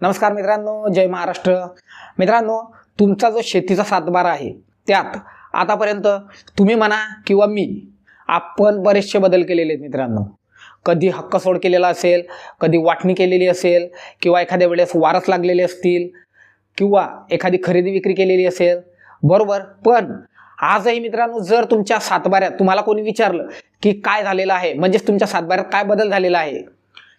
नमस्कार मित्रांनो जय महाराष्ट्र. मित्रांनो तुमचा जो शेतीचा सातबारा आहे त्यात आतापर्यंत तुम्ही म्हणा किंवा मी आपण बरेचसे बदल केलेले आहेत मित्रांनो. कधी हक्क सोड केलेला असेल कधी वाटणी केलेली असेल किंवा एखाद्या वेळेस वारस लागलेले असतील किंवा एखादी खरेदी विक्री केलेली असेल बरोबर. पण आजही मित्रांनो जर तुमच्या सातबाऱ्यात तुम्हाला कोणी विचारलं की काय झालेलं आहे म्हणजेच तुमच्या सातबाऱ्यात काय बदल झालेला आहे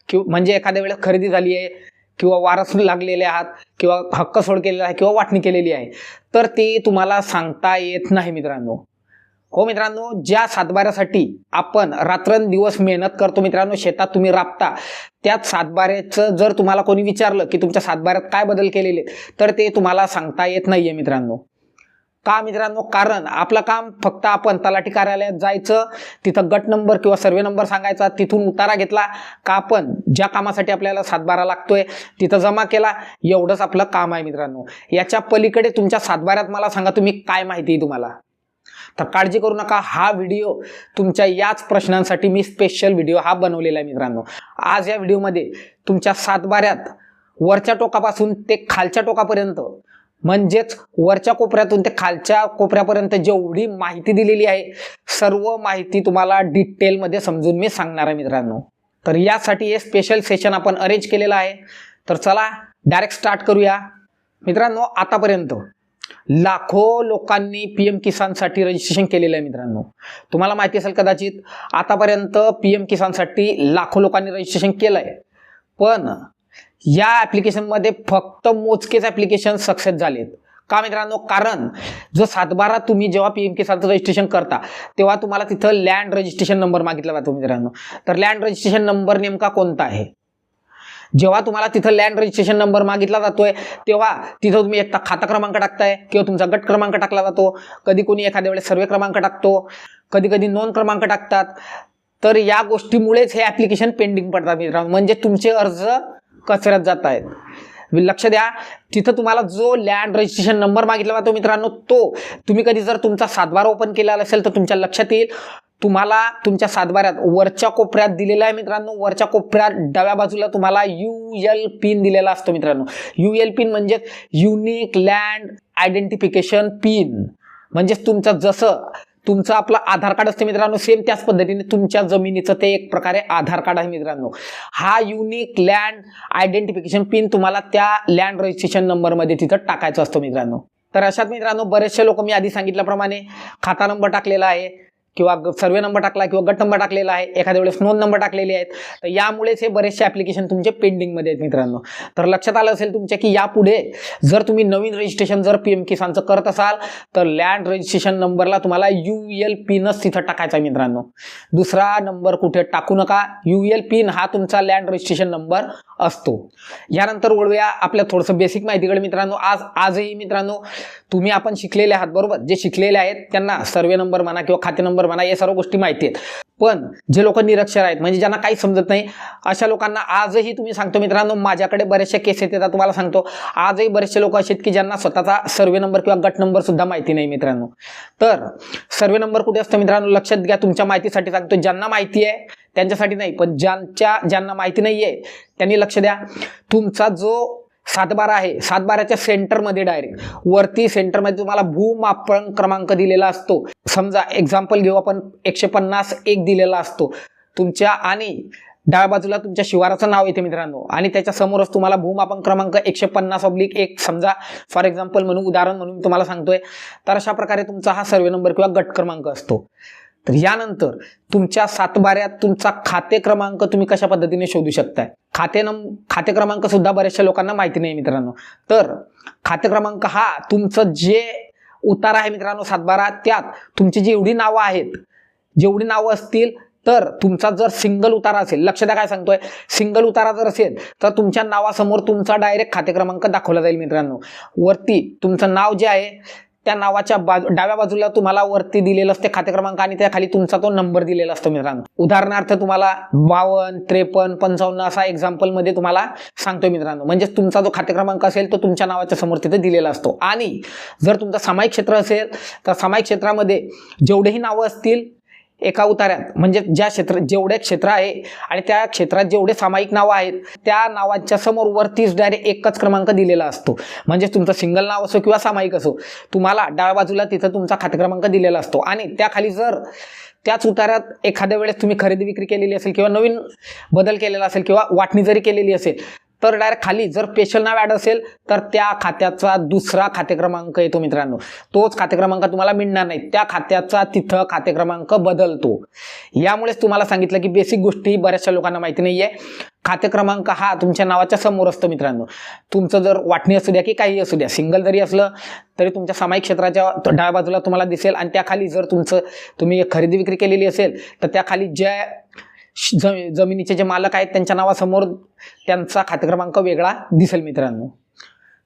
किंवा म्हणजे एखाद्या वेळेस खरेदी झाली आहे किंवा वारस लागलेले आहात किंवा हक्क सोड केलेला आहे किंवा वाटणी केलेली आहे तर ते तुम्हाला सांगता येत नाही मित्रांनो. हो मित्रांनो ज्या सातबाऱ्यासाठी आपण रात्रंदिवस मेहनत करतो मित्रांनो शेतात तुम्ही राबता त्याच सातबाऱ्याचं जर तुम्हाला कोणी विचारलं की तुमच्या सातबाऱ्यात काय बदल केलेले तर ते तुम्हाला सांगता येत नाहीये मित्रांनो. का मित्रांनो? कारण आपलं काम फक्त आपण तलाठी कार्यालयात जायचं तिथं गट नंबर किंवा सर्वे नंबर सांगायचा तिथून उतारा घेतला का आपण ज्या कामासाठी आपल्याला सातबारा लागतोय तिथं जमा केला एवढंच आपलं काम आहे मित्रांनो. याच्या पलीकडे तुमच्या सातबाऱ्यात मला सांगा तुम्ही काय माहिती आहे तुम्हाला? तर काळजी करू नका हा व्हिडिओ तुमच्या याच प्रश्नांसाठी मी स्पेशल व्हिडिओ हा बनवलेला आहे मित्रांनो. आज या व्हिडिओमध्ये तुमच्या सातबाऱ्यात वरच्या टोकापासून ते खालच्या टोकापर्यंत म्हणजेच वरच्या कोपऱ्यातून ते खालच्या कोपऱ्यापर्यंत जेवढी माहिती दिलेली आहे सर्व माहिती तुम्हाला डिटेलमध्ये समजून मी सांगणार आहे मित्रांनो. तर यासाठी हे स्पेशल सेशन आपण अरेंज केलेलं आहे. तर चला डायरेक्ट स्टार्ट करूया. मित्रांनो आतापर्यंत लाखो लोकांनी पी एम किसानसाठी रजिस्ट्रेशन केलेलं आहे मित्रांनो. तुम्हाला माहिती असेल कदाचित आतापर्यंत पी एम किसानसाठी लाखो लोकांनी रजिस्ट्रेशन केलं आहे पण या ॲप्लिकेशनमध्ये फक्त मोजकेच ॲप्लिकेशन सक्सेस झालेत. का मित्रांनो? कारण जो सातबारा तुम्ही जेव्हा पी एम किसानचं रजिस्ट्रेशन करता तेव्हा तुम्हाला तिथं लँड रजिस्ट्रेशन नंबर मागितला जातो मित्रांनो. तर लँड रजिस्ट्रेशन नंबर नेमका कोणता आहे? जेव्हा तुम्हाला तिथं लँड रजिस्ट्रेशन नंबर मागितला जातोय तेव्हा तिथं तुम्ही एक खाता क्रमांक टाकताय किंवा तुमचा गट क्रमांक टाकला जातो. कधी कोणी एखाद्या वेळेस सर्वे क्रमांक टाकतो कधी कधी नोंद क्रमांक टाकतात. तर या गोष्टीमुळेच हे ॲप्लिकेशन पेंडिंग पडतात मित्रांनो. म्हणजे तुमचे अर्ज कचऱ्यात जात आहेत. लक्ष द्या. तिथं तुम्हाला जो लँड रजिस्ट्रेशन नंबर मागितला जातो मित्रांनो तो तुम्ही कधी जर तुमचा सातबारा ओपन केला असेल तर तुमच्या लक्षात येईल. तुम्हाला तुमच्या सातबाऱ्यात वरच्या कोपऱ्यात दिलेला आहे मित्रांनो. वरच्या कोपऱ्यात डाव्या बाजूला तुम्हाला यू एल पिन दिलेला असतो मित्रांनो. यू एल पिन म्हणजे युनिक लँड आयडेंटिफिकेशन पिन म्हणजेच तुमचं जसं तुमचं आपलं आधार कार्ड असते मित्रांनो सेम त्याच पद्धतीने तुमच्या जमिनीचं ते एक प्रकारे आधार कार्ड आहे मित्रांनो. हा युनिक लँड आयडेंटिफिकेशन पिन तुम्हाला त्या लँड रजिस्ट्रेशन नंबरमध्ये तिथं टाकायचं असतं मित्रांनो. तर अशात मित्रांनो बरेचसे लोक मी आधी सांगितल्याप्रमाणे खाता नंबर टाकलेला आहे. किंवा सर्वे नंबर टाकला किंवा गट नंबर टाकलेला आहे एखाद्या वेळेस नोंद नंबर टाकलेले आहेत तर यामुळेच हे बरेचसे ॲप्लिकेशन तुमचे पेंडिंगमध्ये आहेत मित्रांनो. तर लक्षात आलं असेल तुमच्या की यापुढे जर तुम्ही नवीन रजिस्ट्रेशन जर पी एम किसानचं करत असाल तर लँड रजिस्ट्रेशन नंबरला तुम्हाला यू एल पिनच तिथं टाकायचा आहे मित्रांनो. दुसरा नंबर कुठे टाकू नका यू एल पिन हा तुमचा लँड रजिस्ट्रेशन नंबर असतो. यानंतर वळूया आपल्या थोडंसं बेसिक माहितीकडे मित्रांनो. आज आजही मित्रांनो तुम्ही आपण शिकलेले आहात बरोबर? जे शिकलेले आहेत त्यांना सर्वे नंबर म्हणा किंवा खाते नंबर म्हणा या सर्व गोष्टी माहिती आहेत. पण जे लोक निरक्षर आहेत म्हणजे ज्यांना काही समजत नाही अशा लोकांना आजही तुम्ही सांगतो मित्रांनो माझ्याकडे बरेचसे केस येतात तुम्हाला सांगतो. आजही बरेचसे लोक असे आहेत की ज्यांना स्वतःचा सर्वे नंबर किंवा गट नंबर सुद्धा माहिती नाही मित्रांनो. तर सर्वे नंबर कुठे असतो मित्रांनो? लक्षात घ्या तुमच्या माहितीसाठी सांगतो. ज्यांना माहिती आहे त्यांच्यासाठी नाही पण ज्यांच्या ज्यांना माहिती नाही आहे त्यांनी लक्ष द्या. तुमचा जो सातबारा आहे. सातबाराच्या सेंटरमध्ये डायरेक्ट वरती सेंटरमध्ये तुम्हाला भूमापन क्रमांक दिलेला असतो. समजा एक्झाम्पल घेऊ आपण एकशे पन्नास एक दिलेला असतो. तुमच्या आणि डाव्या बाजूला तुमच्या शिवाराचं नाव येते मित्रांनो. आणि त्याच्या समोरच तुम्हाला भूमापन क्रमांक एकशे पन्नास ऑब्लिक एक. समजा फॉर एक्झाम्पल म्हणून उदाहरण म्हणून तुम्हाला सांगतोय. तर अशा प्रकारे तुमचा हा सर्वे नंबर किंवा गट क्रमांक असतो. तर यानंतर तुमच्या सातबाऱ्यात तुमचा खाते क्रमांक तुम्ही कशा पद्धतीने शोधू शकताय? खाते नम खाते क्रमांक सुद्धा बऱ्याचशा लोकांना माहिती नाही मित्रांनो. तर खाते क्रमांक हा तुमचं जे उतार आहे मित्रांनो सातबारा त्यात तुमची जेवढी एवढी नावं आहेत जेवढी नावं असतील तर तुमचा जर सिंगल उतारा असेल लक्ष द्या काय सांगतोय सिंगल उतारा जर असेल तर तुमच्या नावासमोर तुमचा डायरेक्ट खाते क्रमांक दाखवला जाईल मित्रांनो. वरती तुमचं नाव जे आहे त्या नावाच्या बाजू डाव्या बाजूला तुम्हाला वरती दिलेलं असते खाते क्रमांक आणि त्या खाली तुमचा तो नंबर दिलेला असतो मित्रांनो. उदाहरणार्थ तुम्हाला बावन्न त्रेपन्न पंचावन्न असा एक्झाम्पलमध्ये तुम्हाला सांगतोय मित्रांनो. म्हणजेच तुमचा जो खाते क्रमांक असेल तो तुमच्या नावाच्या समोर तिथे दिलेला असतो. आणि जर तुमचं सामायिक क्षेत्र असेल तर सामायिक क्षेत्रामध्ये जेवढेही नावं असतील एका उतार्यात. म्हणजे ज्या क्षेत्र जेवढे क्षेत्र आहे आणि त्या क्षेत्रात जेवढे सामायिक नावं आहेत त्या नावांच्या समोर वरतीच डायरेक्ट एकच क्रमांक दिलेला असतो. म्हणजे तुमचं सिंगल नाव असो किंवा सामायिक असो तुम्हाला डाव्या बाजूला तिथं तुमचा खाते क्रमांक दिलेला असतो. आणि त्याखाली जर त्याच उतार्यात एखाद्या वेळेस तुम्ही खरेदी विक्री केलेली असेल किंवा नवीन बदल केलेला असेल किंवा वाटणी जरी केलेली असेल तर डायरेक्ट खाली जर स्पेशल नाव ॲड असेल तर त्या खात्याचा दुसरा खाते क्रमांक येतो मित्रांनो. तोच खाते क्रमांक तुम्हाला मिळणार नाही. त्या खात्याचा तिथं खाते क्रमांक बदलतो. यामुळेच तुम्हाला सांगितलं की बेसिक गोष्टी बऱ्याचशा लोकांना माहिती नाही आहे खाते क्रमांक हा तुमच्या नावाच्या समोर असतो मित्रांनो. तुमचं जर वाटणी असू द्या की काही असू द्या सिंगल जरी असलं तरी तुमच्या सामायिक क्षेत्राच्या डाव्या बाजूला तुम्हाला दिसेल. आणि त्याखाली जर तुमचं तुम्ही खरेदी विक्री केलेली असेल तर त्याखाली ज्या जमिनीचे जे मालक आहेत त्यांच्या नावासमोर त्यांचा खाते क्रमांक वेगळा दिसेल मित्रांनो.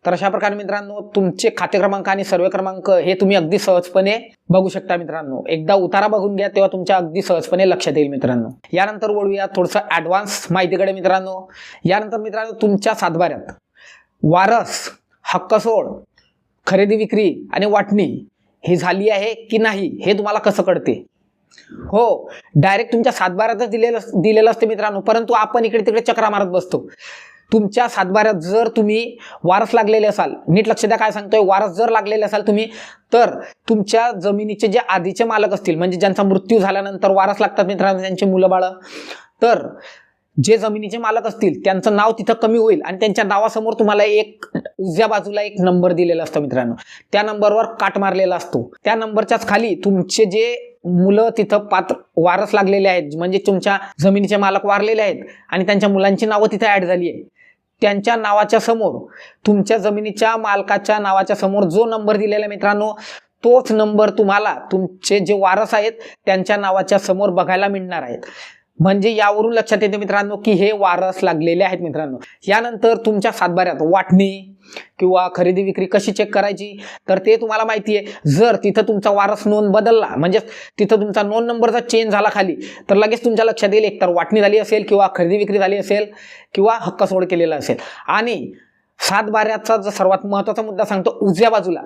तर अशा प्रकारे मित्रांनो तुमचे खाते क्रमांक आणि सर्वे क्रमांक हे तुम्ही अगदी सहजपणे बघू शकता मित्रांनो. एकदा उतारा बघून घ्या तेव्हा तुमच्या अगदी सहजपणे लक्षात येईल मित्रांनो. यानंतर वळूया थोडंसं ॲडव्हान्स माहितीकडे मित्रांनो. यानंतर मित्रांनो तुमच्या सातबाऱ्यात वारस हक्कसोड खरेदी विक्री आणि वाटणी ही झाली आहे की नाही हे तुम्हाला कसं कळते? हो डायरेक्ट तुमच्या सातबाऱ्यातच दिलेलं दिलेलं असतं मित्रांनो. परंतु आपण इकडे तिकडे चक्रा मारत बसतो. तुमच्या सातबाऱ्यात जर तुम्ही वारस लागलेले असाल नीट लक्ष द्या काय सांगतोय वारस जर लागलेले असाल तुम्ही तर तुमच्या जमिनीचे जे आधीचे मालक असतील म्हणजे ज्यांचा मृत्यू झाल्यानंतर वारस लागतात मित्रांनो त्यांचे मुलं बाळ तर जे जमिनीचे मालक असतील त्यांचं नाव तिथं कमी होईल आणि त्यांच्या नावासमोर तुम्हाला एक उजव्या बाजूला एक नंबर दिलेला असतो मित्रांनो. त्या नंबरवर काट मारलेला असतो. त्या नंबरच्याच खाली तुमचे जे मुलं तिथं पात्र वारस लागलेले आहेत. म्हणजे तुमच्या जमिनीचे मालक वारलेले आहेत आणि त्यांच्या मुलांची नावं तिथं ॲड झाली आहे त्यांच्या नावाच्या समोर तुमच्या जमिनीच्या मालकाच्या नावाच्या समोर जो नंबर दिलेला मित्रांनो तोच नंबर तुम्हाला तुमचे जे वारस आहेत त्यांच्या नावाच्या समोर बघायला मिळणार आहेत. म्हणजे यावरून लक्षात येते मित्रांनो की हे वारस लागलेले आहेत मित्रांनो. यानंतर तुमच्या सातबाऱ्यात वाटणी किंवा खरेदी विक्री कशी चेक करायची? तर ते तुम्हाला माहिती आहे. जर तिथं तुमचा वारस नोंद बदलला म्हणजे तिथं तुमचा नोंद नंबर जर चेंज झाला खाली तर लगेच तुमच्या लक्षात येईल एकतर वाटणी झाली असेल किंवा खरेदी विक्री झाली असेल किंवा हक्क सोड केलेला असेल. आणि सात बाऱ्याचा जो सर्वात महत्त्वाचा मुद्दा सांगतो उजव्या बाजूला.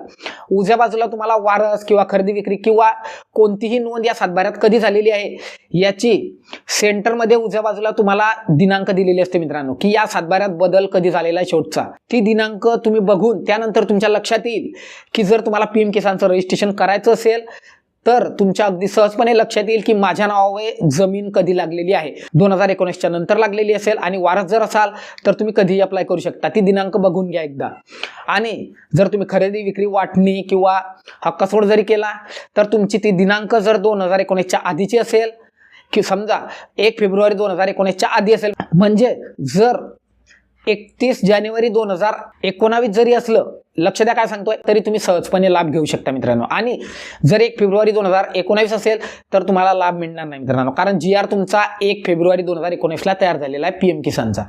उजव्या बाजूला तुम्हाला वारस किंवा खरेदी विक्री किंवा कोणतीही नोंद या सातबाऱ्यात कधी झालेली आहे याची सेंटरमध्ये उजव्या बाजूला तुम्हाला दिनांक दिलेली असते मित्रांनो की या सातबाऱ्यात बदल कधी झालेला आहे शेवटचा. ती दिनांक तुम्ही बघून त्यानंतर तुमच्या लक्षात येईल की जर तुम्हाला पी एम किसानचं रजिस्ट्रेशन करायचं असेल तर तुमच्या अगदी सहजपणे लक्षात येईल की माझ्या नावावर जमीन कधी लागलेली आहे. दोन हजार एकोणीसच्या नंतर लागलेली असेल आणि वारस जर असाल तर तुम्ही कधीही अप्लाय करू शकता. ती दिनांक बघून घ्या एकदा. आणि जर तुम्ही खरेदी विक्री वाटणी किंवा हक्कसोड जरी केला तर तुमची ती दिनांक जर दोन हजार एकोणीसच्या आधीची असेल की समजा एक फेब्रुवारी दोन हजार एकोणीसच्या आधी असेल म्हणजे जर एकतीस जानेवारी दोन हजार एकोणावीस जरी असलं लक्ष द्या काय सांगतोय तरी तुम्ही सहजपणे लाभ घेऊ शकता मित्रांनो. आणि जर एक फेब्रुवारी दोन हजार एकोणावीस असेल तर तुम्हाला लाभ मिळणार नाही मित्रांनो. कारण जी आर तुमचा एक फेब्रुवारी दोन हजार एकोणीसला तयार झालेला आहे पी एम किसानचा.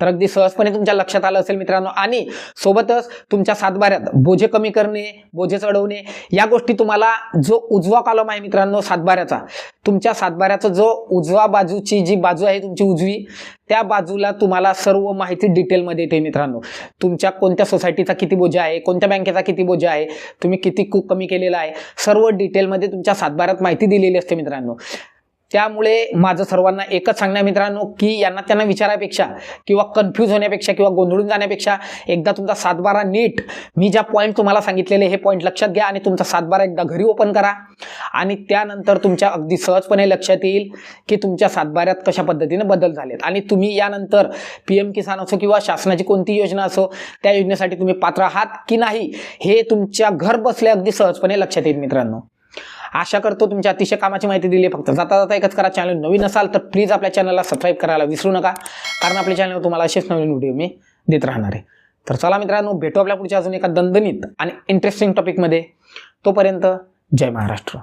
तर अगदी सहजपणे तुमच्या लक्षात आलं असेल मित्रांनो. आणि सोबतच तुमच्या सातबाऱ्यात बोजे कमी करणे बोजे चढवणे या गोष्टी तुम्हाला जो उजवा कॉलम आहे मित्रांनो सातबाऱ्याचा तुमच्या सातबाऱ्याचा जो उजवा बाजूची जी बाजू आहे तुमची उजवी त्या बाजूला तुम्हाला सर्व माहिती डिटेलमध्ये येते मित्रांनो. तुमच्या कोणत्या सोसायटीचा किती बोजा आहे कोणत्या बँकेचा किती बोजा आहे तुम्ही किती कमी केलेला आहे सर्व डिटेलमध्ये तुमच्या सातबाऱ्यात माहिती दिलेली असते मित्रांनो. त्यामुळे माझं सर्वांना एकच सांगणं मित्रांनो की यांना त्यांना विचारापेक्षा किंवा कन्फ्यूज होण्यापेक्षा किंवा गोंधळून जाण्यापेक्षा एकदा तुमचा सातबारा नीट मी ज्या पॉईंट तुम्हाला सांगितलेले हे पॉईंट लक्षात घ्या आणि तुमचा सातबारा एकदा घरी ओपन करा. आणि त्यानंतर तुमच्या अगदी सहजपणे लक्षात येईल की तुमच्या सातबाऱ्यात कशा पद्धतीने बदल झालेत. आणि तुम्ही यानंतर पी एम किसान असो किंवा शासनाची कोणती योजना असो त्या योजनेसाठी तुम्ही पात्र आहात की नाही हे तुमच्या घर बसल्या अगदी सहजपणे लक्षात येईल मित्रांनो. आशा करतो तुमच्या अतिशय कामाची माहिती दिली आहे. फक्त जाता जाता एकच करा. चॅनल नवीन असाल तर प्लीज आपल्या चॅनलला सबस्क्राईब करायला विसरू नका. कारण आपल्या चॅनलवर तुम्हाला असेच नवीन व्हिडिओ मी देत राहणार आहे. तर चला मित्रांनो भेटू आपल्या पुढच्या अजून एका दणदणीत आणि इंटरेस्टिंग टॉपिकमध्ये तोपर्यंत जय महाराष्ट्र.